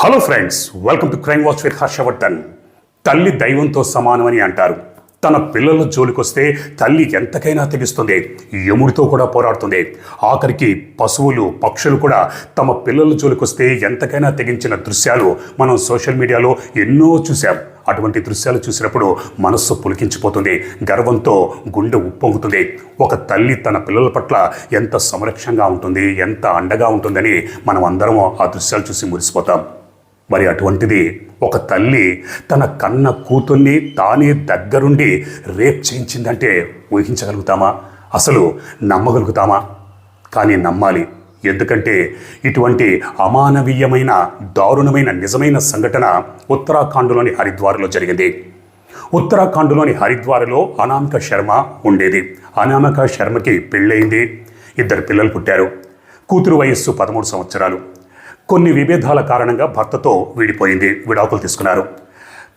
Hello friends welcome to crime watch with Harshavardhan తల్లి దైవంతో సమానమని అంటారు. తన పిల్లల జోలికొస్తే తల్లి ఎంతకైనా తెగిస్తుంది యముడితో కూడా పోరాడుతుంది. ఆఖరికి పశువులు పక్షులు కూడా తమ పిల్లల జోలికొస్తే ఎంతకైనా తెగించిన దృశ్యాలు మనం సోషల్ మీడియాలో ఎన్నో చూసాం అటువంటి దృశ్యాలు చూసినప్పుడు మనస్సు పులికించిపోతుంది. గర్వంతో గుండె ఉప్పొంగుతుంది. ఒక తల్లి తన పిల్లల పట్ల ఎంత సంరక్షణగా ఉంటుంది ఎంత అండగా ఉంటుందని మనం అందరం ఆ దృశ్యాలు చూసి మురిసిపోతాం. మరి అటువంటిది ఒక తల్లి తన కన్న కూతుర్ని తానే దగ్గరుండి రేప్ చేయించిందంటే ఊహించగలుగుతామా? అసలు నమ్మగలుగుతామా? కానీ నమ్మాలి. ఎందుకంటే ఇటువంటి అమానవీయమైన దారుణమైన నిజమైన సంఘటన ఉత్తరాఖండ్లోని హరిద్వార్లో జరిగింది. ఉత్తరాఖండ్లోని హరిద్వార్లో అనామిక శర్మ ఉండేది. అనామిక శర్మకి పెళ్ళయింది. ఇద్దరు పిల్లలు పుట్టారు. కూతురు వయస్సు పదమూడు సంవత్సరాలు. కొన్ని విభేదాల కారణంగా భర్తతో విడిపోయింది. విడాకులు తీసుకున్నారు.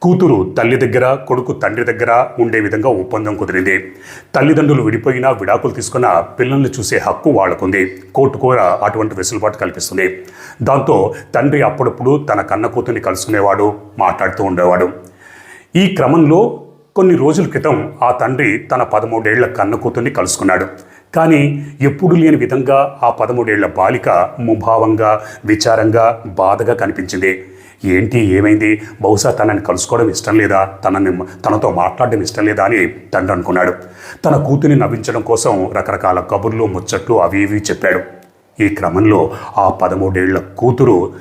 కూతురు తల్లి దగ్గర కొడుకు తండ్రి దగ్గర ఉండే విధంగా ఒప్పందం కుదిరింది. తల్లిదండ్రులు విడిపోయినా విడాకులు తీసుకున్న పిల్లల్ని చూసే హక్కు వాళ్ళకుంది. కోర్టు కూడా అటువంటి వెసులుబాటు కల్పిస్తుంది. దాంతో తండ్రి అప్పుడప్పుడు తన కన్న కూతుర్ని కలుసుకునేవాడు మాట్లాడుతూ ఉండేవాడు. ఈ క్రమంలో కొన్ని రోజుల క్రితం ఆ తండ్రి తన పదమూడేళ్ళ కన్న కూతుర్ని కలుసుకున్నాడు. కానీ ఎప్పుడు లేని విధంగా ఆ పదమూడేళ్ళ బాలిక ముభావంగా విచారంగా బాధగా కనిపించింది. ఏంటి ఏమైంది? బహుశా తనని కలుసుకోవడం ఇష్టం లేదా? తనని తనతో మాట్లాడడం ఇష్టం లేదా అని తండ్రి అనుకున్నాడు. తన కూతురిని నవ్వించడం కోసం రకరకాల కబుర్లు ముచ్చట్లు అవి ఇవి చెప్పాడు. ఈ క్రమంలో ఆ పదమూడేళ్ళ కూతురు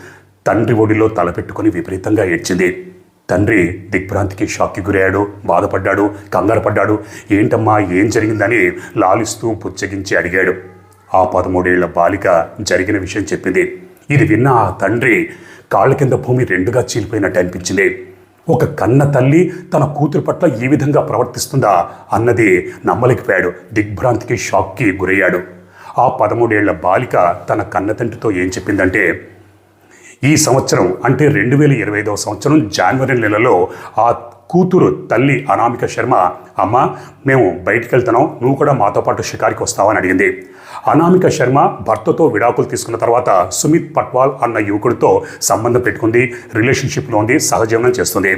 తండ్రి ఒడిలో తలపెట్టుకుని విపరీతంగా ఏడ్చింది. తండ్రి దిగ్భ్రాంతికి షాక్కి గురయ్యాడు బాధపడ్డాడు కంగారపడ్డాడు. ఏంటమ్మా ఏం జరిగిందని లాలిస్తూ పుచ్చగించి అడిగాడు. ఆ పదమూడేళ్ళ బాలిక జరిగిన విషయం చెప్పింది. ఇది విన్న ఆ తండ్రి కాళ్ళ కింద భూమి రెండుగా చీలిపోయినట్టు అనిపించింది. ఒక కన్న తల్లి తన కూతురు పట్ల ఈ విధంగా ప్రవర్తిస్తుందా అన్నది నమ్మలేకపోయాడు. దిగ్భ్రాంతికి షాక్కి గురయ్యాడు. ఆ పదమూడేళ్ళ బాలిక తన కన్న తండ్రితో ఏం చెప్పిందంటే ఈ సంవత్సరం అంటే రెండు వేల ఇరవై ఐదవ సంవత్సరం జనవరి నెలలో ఆ కూతురు తల్లి అనామిక శర్మ అమ్మ మేము బయటికి వెళ్తున్నాం నువ్వు కూడా మాతో పాటు షికారికి వస్తావని అడిగింది. అనామిక శర్మ భర్తతో విడాకులు తీసుకున్న తర్వాత సుమిత్ పట్వాల్ అన్న యువకుడితో సంబంధం పెట్టుకుంది రిలేషన్షిప్లో ఉంది సహజీవనం చేస్తుంది.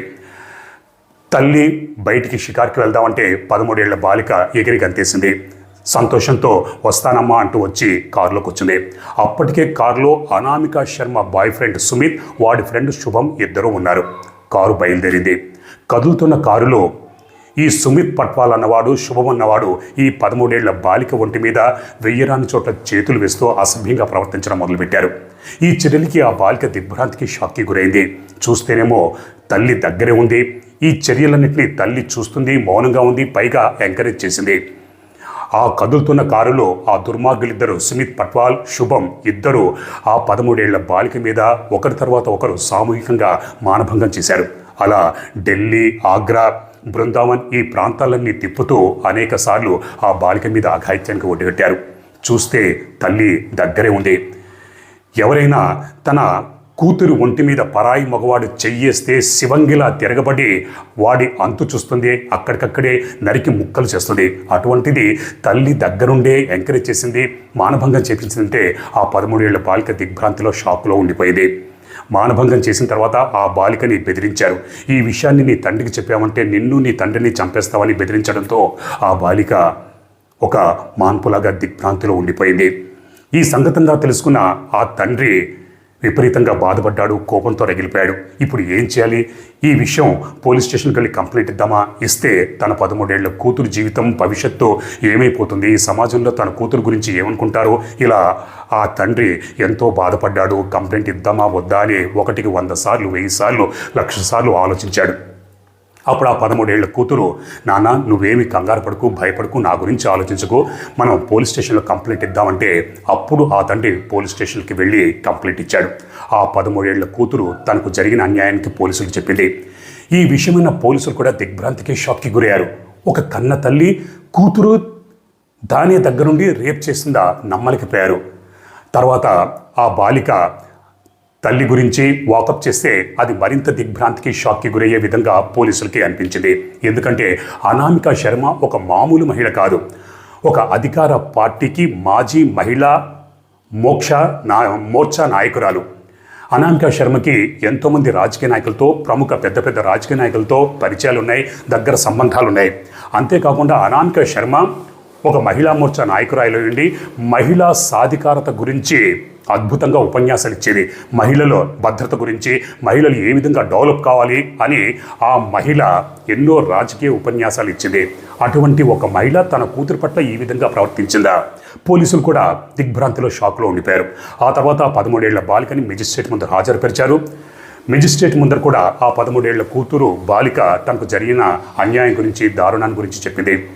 తల్లి బయటికి షికార్కి వెళ్దామంటే పదమూడేళ్ళ బాలిక ఎగిరి గంతేసింది. సంతోషంతో వస్తానమ్మా అంటూ వచ్చి కారులో కూర్చుంది. అప్పటికే కారులో అనామిక శర్మ బాయ్ ఫ్రెండ్ సుమిత్ వాడి ఫ్రెండ్ శుభం ఇద్దరూ ఉన్నారు. కారు బయలుదేరింది. కదులుతున్న కారులో ఈ సుమిత్ పట్వాల్ అన్నవాడు శుభం అన్నవాడు ఈ పదమూడేళ్ళ బాలిక ఒంటి మీద వెయ్యరాని చోట్ల చేతులు వేస్తూ అసభ్యంగా ప్రవర్తించడం మొదలుపెట్టారు. ఈ చర్యలకి ఆ బాలిక దిగ్భ్రాంతికి షాక్కి గురైంది. చూస్తేనేమో తల్లి దగ్గరే ఉంది. ఈ చర్యలన్నింటినీ తల్లి చూస్తుంది మౌనంగా ఉంది పైగా ఎంకరేజ్ చేసింది. ఆ కదులుతున్న కారులో ఆ దుర్మార్గులిద్దరు సుమిత్ పట్వాల్ శుభం ఇద్దరు ఆ పదమూడేళ్ళ బాలిక మీద ఒకరి తర్వాత ఒకరు సామూహికంగా మానభంగం చేశారు. అలా ఢిల్లీ ఆగ్రా బృందావన్ ఈ ప్రాంతాలన్నీ తిప్పుతూ అనేక సార్లు ఆ బాలిక మీద అఘాయిత్యానికి ఒడ్డుగట్టారు. చూస్తే తల్లి దగ్గరే ఉంది. ఎవరైనా తన కూతురు ఒంటి మీద పరాయి మగవాడు చెయ్యేస్తే శివంగిలా తిరగబడి వాడి అంతు చూస్తుంది. అక్కడికక్కడే నరికి ముక్కలు చేస్తుంది. అటువంటిది తల్లి దగ్గరుండే ఎంకరేజ్ చేసింది. మానభంగం చేపించిందంటే ఆ పదమూడేళ్ళ బాలిక దిగ్భ్రాంతిలో షాక్లో ఉండిపోయేది. మానభంగం చేసిన తర్వాత ఆ బాలికని బెదిరించారు. ఈ విషయాన్ని నీ తండ్రికి చెప్పామంటే నిన్ను నీ తండ్రిని చంపేస్తావని బెదిరించడంతో ఆ బాలిక ఒక మాన్పులాగా దిగ్భ్రాంతిలో ఉండిపోయింది. ఈ సంగతంగా తెలుసుకున్న ఆ తండ్రి విపరీతంగా బాధపడ్డాడు కోపంతో రగిలిపోయాడు. ఇప్పుడు ఏం చేయాలి? ఈ విషయం పోలీస్ స్టేషన్కి వెళ్ళి కంప్లైంట్ ఇద్దామా? ఇస్తే తన పదమూడేళ్ళ కూతురు జీవితం భవిష్యత్తు ఏమైపోతుంది? ఈ సమాజంలో తన కూతురు గురించి ఏమనుకుంటారో? ఇలా ఆ తండ్రి ఎంతో బాధపడ్డాడు. కంప్లైంట్ ఇద్దామా? వద్దా అని ఒకటికి వంద సార్లు వెయ్యి సార్లు లక్ష సార్లు ఆలోచించాడు. అప్పుడు ఆ పదమూడేళ్ళ కూతురు నాన్న నువ్వేమి కంగారు పడుకు భయపడుకు నా గురించి ఆలోచించకు. మనం పోలీస్ స్టేషన్లో కంప్లైంట్ ఇద్దామంటే అప్పుడు ఆ తండ్రి పోలీస్ స్టేషన్కి వెళ్ళి కంప్లైంట్ ఇచ్చాడు. ఆ పదమూడేళ్ళ కూతురు తనకు జరిగిన అన్యాయానికి పోలీసులు చెప్పింది. ఈ విషయమైన పోలీసులు కూడా దిగ్భ్రాంతికి షాక్కి గురయ్యారు. ఒక కన్న తల్లి కూతురు దాని దగ్గరుండి రేప్ చేసిందా నమ్మలేకపోయారు. తర్వాత ఆ బాలిక తల్లి గురించి వాకప్ చేస్తే అది మరింత దిగ్భ్రాంతికి షాక్కి గురయ్యే విధంగా పోలీసులకి అనిపించింది. ఎందుకంటే అనామిక శర్మ ఒక మామూలు మహిళ కాదు. ఒక అధికార పార్టీకి మాజీ మహిళా మోక్ష నా మోర్చా నాయకురాలు. అనామిక శర్మకి ఎంతోమంది రాజకీయ నాయకులతో ప్రముఖ పెద్ద పెద్ద రాజకీయ నాయకులతో పరిచయాలు ఉన్నాయి దగ్గర సంబంధాలు ఉన్నాయి అంతేకాకుండా అనామిక శర్మ ఒక మహిళా మోర్చా నాయకురాయిలో ఉండి మహిళా సాధికారత గురించి అద్భుతంగా ఉపన్యాసాలు ఇచ్చేది. మహిళల భద్రత గురించి మహిళలు ఏ విధంగా డెవలప్ కావాలి అని ఆ మహిళ ఎన్నో రాజకీయ ఉపన్యాసాలు ఇచ్చింది. అటువంటి ఒక మహిళ తన కూతురు పట్ల ఈ విధంగా ప్రవర్తించిందా? పోలీసులు కూడా దిగ్భ్రాంతిలో షాక్లో ఉండిపోయారు. ఆ తర్వాత ఆ పదమూడేళ్ళ బాలికని మెజిస్ట్రేట్ ముందు హాజరుపరిచారు. మెజిస్ట్రేట్ ముందర కూడా ఆ పదమూడేళ్ళ కూతురు బాలిక తనకు జరిగిన అన్యాయం గురించి దారుణాన్ని గురించి చెప్పింది.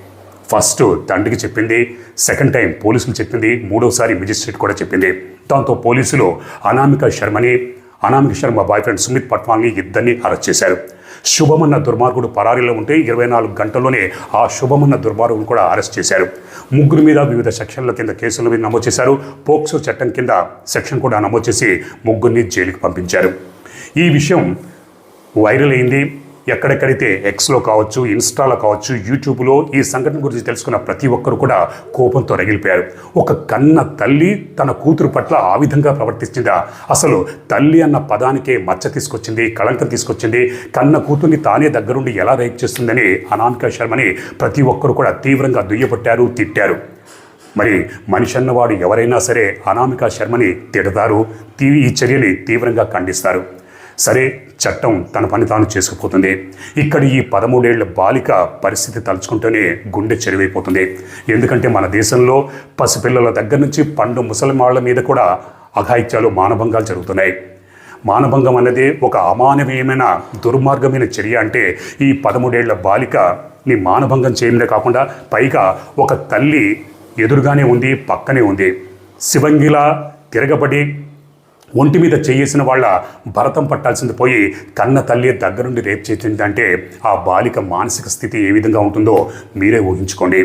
ఫస్ట్ తండ్రికి చెప్పింది సెకండ్ టైం పోలీసులు చెప్పింది మూడోసారి మెజిస్ట్రేట్ కూడా చెప్పింది. దాంతో పోలీసులు అనామిక శర్మని అనామిక శర్మ బాయ్ ఫ్రెండ్ సుమిత్ పట్వాల్ని ఇద్దరిని అరెస్ట్ చేశారు. శుభమన్న దుర్మార్గుడు పరారీలో ఉంటే ఇరవై నాలుగు గంటల్లోనే ఆ శుభమన్న దుర్మార్గుడు కూడా అరెస్ట్ చేశారు. ముగ్గురు మీద వివిధ సెక్షన్ల కింద కేసులు మీద నమోదు చేశారు. పోక్సో చట్టం కింద సెక్షన్ కూడా నమోదు చేసి ముగ్గురిని జైలుకి పంపించారు. ఈ విషయం వైరల్ అయింది. ఎక్కడెక్కడైతే ఎక్స్లో కావచ్చు ఇన్స్టాలో కావచ్చు యూట్యూబ్లో ఈ సంఘటన గురించి తెలుసుకున్న ప్రతి ఒక్కరు కూడా కోపంతో రగిలిపోయారు. ఒక కన్న తల్లి తన కూతురు పట్ల ఆ విధంగా ప్రవర్తించిందా? అసలు తల్లి అన్న పదానికే మచ్చ తీసుకొచ్చింది కళంకం తీసుకొచ్చింది కన్న కూతుర్ని తానే దగ్గరుండి ఎలా రేప్ చేస్తుందని అనాన్క శర్మని ప్రతి ఒక్కరు కూడా తీవ్రంగా దుయ్యబట్టారు తిట్టారు. మరి మనిషి అన్నవాడు ఎవరైనా సరే అనామిక శర్మని తిడతారు ఈ చర్యని తీవ్రంగా ఖండిస్తారు. సరే చట్టం తన పని తాను చేసుకుపోతుంది. ఇక్కడ ఈ పదమూడేళ్ళ బాలిక పరిస్థితి తలుచుకుంటూనే గుండె చెరువైపోతుంది. ఎందుకంటే మన దేశంలో పసిపిల్లల దగ్గర నుంచి పండు ముసలిమాళ్ళ మీద కూడా అఘాయిత్యాలు మానభంగాలు జరుగుతున్నాయి. మానభంగం అన్నది ఒక అమానవీయమైన దుర్మార్గమైన చర్య అంటే ఈ పదమూడేళ్ళ బాలిక నీ మానభంగం చేయడమే కాకుండా పైగా ఒక తల్లి ఎదురుగానే ఉంది పక్కనే ఉంది. శివంగిలా తిరగబడి ఒంటి మీద చేయేసిన వాళ్ళ భరతం పట్టాల్సింది పోయి కన్న తల్లి దగ్గరుండి రేపు చేసిందంటే ఆ బాలిక మానసిక స్థితి ఏ విధంగా ఉంటుందో మీరే ఊహించుకోండి.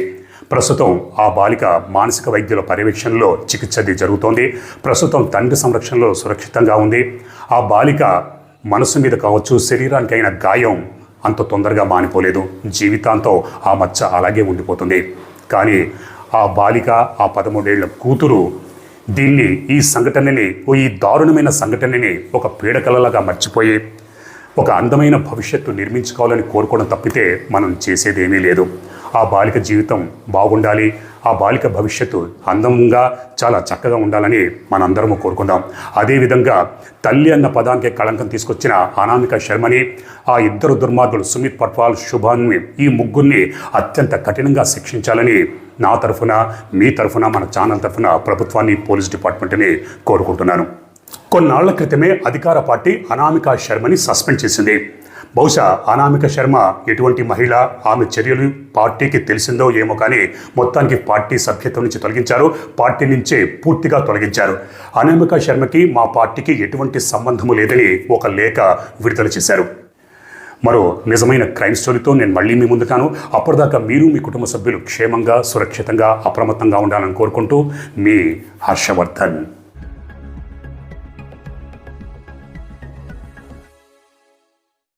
ప్రస్తుతం ఆ బాలిక మానసిక వైద్యుల పర్యవేక్షణలో చికిత్సది జరుగుతోంది. ప్రస్తుతం తండ్రి సంరక్షణలో సురక్షితంగా ఉంది. ఆ బాలిక మనసు మీద కావచ్చు శరీరానికి అయిన గాయం అంత తొందరగా మానిపోలేదు. జీవితాంతం ఆ మచ్చ అలాగే ఉండిపోతుంది. కానీ ఆ బాలిక ఆ పదమూడేళ్ళ కూతురు దీన్ని ఈ సంఘటనని ఓ ఈ దారుణమైన సంఘటనని ఒక పీడకలలాగా మర్చిపోయి ఒక అందమైన భవిష్యత్తు నిర్మించుకోవాలని కోరుకోవడం తప్పితే మనం చేసేదేమీ లేదు. ఆ బాలిక జీవితం బాగుండాలి ఆ బాలిక భవిష్యత్తు అందంగా చాలా చక్కగా ఉండాలని మనందరము కోరుకుందాం. అదేవిధంగా తల్లి అన్న పదానికి కళంకం తీసుకొచ్చిన అనామిక శర్మని ఆ ఇద్దరు దుర్మార్గులు సుమిత్ పట్వాల్ శుభాన్ని ఈ ముగ్గురిని అత్యంత కఠినంగా శిక్షించాలని నా తరఫున మీ తరఫున మన ఛానల్ తరఫున ప్రభుత్వాన్ని పోలీస్ డిపార్ట్మెంట్ని కోరుకుంటున్నాను. కొన్నాళ్ళ క్రితమే అధికార పార్టీ అనామిక శర్మని సస్పెండ్ చేసింది. బహుశా అనామిక శర్మ ఎటువంటి మహిళ ఆమె చర్యలు పార్టీకి తెలిసిందో ఏమో కానీ మొత్తానికి పార్టీ సభ్యత్వం నుంచి తొలగించారు. పార్టీ నుంచే పూర్తిగా తొలగించారు. అనామిక శర్మకి మా పార్టీకి ఎటువంటి సంబంధము లేదని ఒక లేఖ విడుదల చేశారు. మరో నిజమైన క్రైమ్ స్టోరీతో నేను మళ్ళీ మీ ముందుకాను. అప్పటిదాకా మీరు మీ కుటుంబ సభ్యులు క్షేమంగా సురక్షితంగా అప్రమత్తంగా ఉండాలని కోరుకుంటూ మీ హర్షవర్ధన్.